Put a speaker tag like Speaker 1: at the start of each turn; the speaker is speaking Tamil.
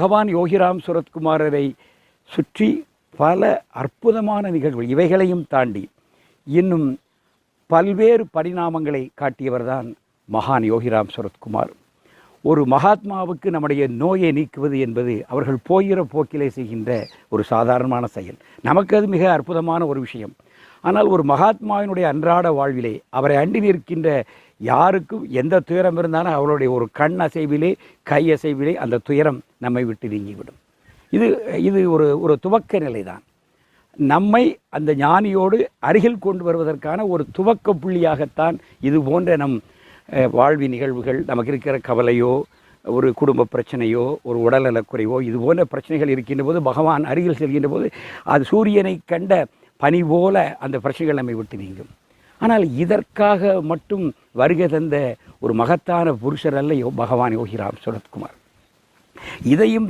Speaker 1: பகவான் யோகிராம் சுரத்குமாரரை சுற்றி பல அற்புதமான நிகழ்வுகள் இவைகளையும் தாண்டி இன்னும் பல்வேறு பரிணாமங்களை காட்டியவர்தான் மகான் யோகிராம் சுரத்குமார். ஒரு மகாத்மாவுக்கு நம்முடைய நோயை நீக்குவது என்பது அவர்கள் போகிற போக்கிலே செய்கின்ற ஒரு சாதாரணமான செயல். நமக்கு அது மிக அற்புதமான ஒரு விஷயம். ஆனால் ஒரு மகாத்மாவினுடைய அன்றாட வாழ்விலே அவரை அண்டி நிற்கின்ற யாருக்கும் எந்த துயரம் இருந்தாலும் அவருடைய ஒரு கண் அசைவிலே கை அசைவிலே அந்த துயரம் நம்மை விட்டு நீங்கிவிடும். இது இது ஒரு ஒரு துவக்க நிலைதான். நம்மை அந்த ஞானியோடு அருகில் கொண்டு வருவதற்கான ஒரு துவக்க புள்ளியாகத்தான் இது போன்ற நம் வாழ்வி நிகழ்வுகள் நமக்கு இருக்கிற கவலையோ ஒரு குடும்ப பிரச்சனையோ ஒரு உடல்நலக்குறைவோ இது போன்ற பிரச்சனைகள் இருக்கின்ற போது பகவான் அருகில் செல்கின்ற போது அது சூரியனை கண்ட பனி போல அந்த பிரச்சனைகள் நம்மை விட்டு நீங்கும். ஆனால் இதற்காக மட்டும் வருகை தந்த ஒரு மகத்தான புருஷர் அல்ல யோ- பகவான் யோகிராம் சுரத்குமார். இதையும்